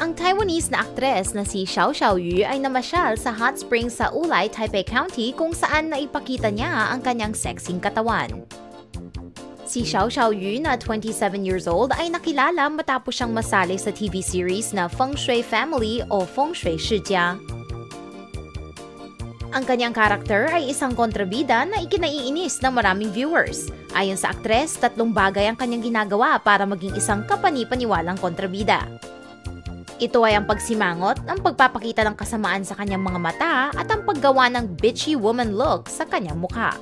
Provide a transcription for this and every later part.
Ang Taiwanese na aktres na si Xiao Xiaoyu ay namasyal sa hot springs sa Ulay, Taipei County kung saan naipakita niya ang kanyang sexing katawan. Si Xiao Xiaoyu na 27 years old ay nakilala matapos siyang masali sa TV series na Feng Shui Family o Feng Shui Shijia. Ang kanyang karakter ay isang kontrabida na ikinaiinis ng maraming viewers. Ayon sa aktres, tatlong bagay ang kanyang ginagawa para maging isang kapani-paniwalang kontrabida. Ito ay ang pagsimangot, ang pagpapakita ng kasamaan sa kanyang mga mata at ang paggawa ng bitchy woman look sa kanyang mukha.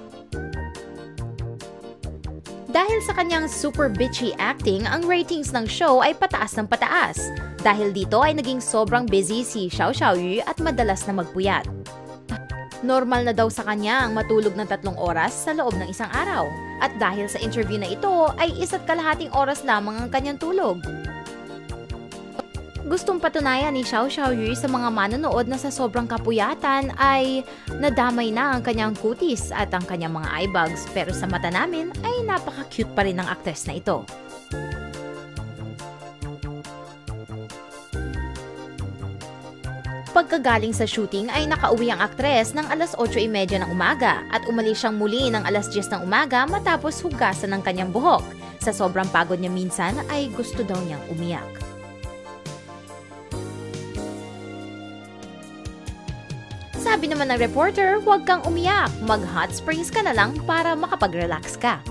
Dahil sa kanyang super bitchy acting, ang ratings ng show ay pataas ng pataas. Dahil dito ay naging sobrang busy si Xiao Xiaoyu at madalas na magpuyat. Normal na daw sa kanya ang matulog ng tatlong oras sa loob ng isang araw. At dahil sa interview na ito, ay isa't kalahating oras lamang ang kanyang tulog. Gustong patunayan ni Xiao Xiaoyu sa mga manonood na sa sobrang kapuyatan ay nadamay na ang kanyang kutis at ang kanyang mga eye bags pero sa mata namin ay napaka-cute pa rin ng aktres na ito. Pagkagaling sa shooting ay nakauwi ang aktres ng alas 8.30 ng umaga at umalis siyang muli ng alas 10 ng umaga matapos hugasan ng kanyang buhok. Sa sobrang pagod niya minsan ay gusto daw niyang umiyak. Sabi naman ng reporter, huwag kang umiyak, mag-hot springs ka na lang para makapag-relax ka.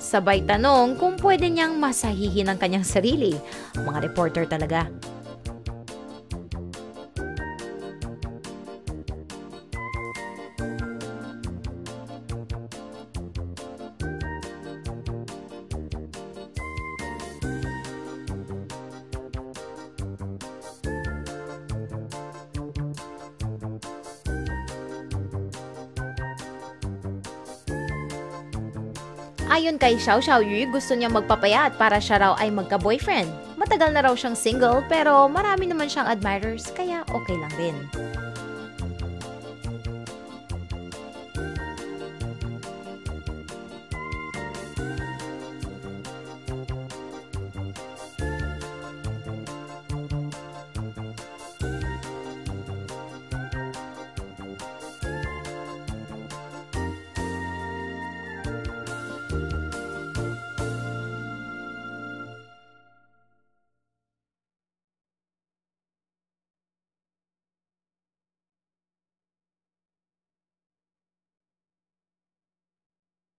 Sabay tanong kung pwede niyang masahihin ang kanyang sarili. Mga reporter talaga. Ayon kay Xiao Xiaoyu, gusto niya magpapayat para siya raw ay magka-boyfriend. Matagal na raw siyang single pero marami naman siyang admirers kaya okay lang din.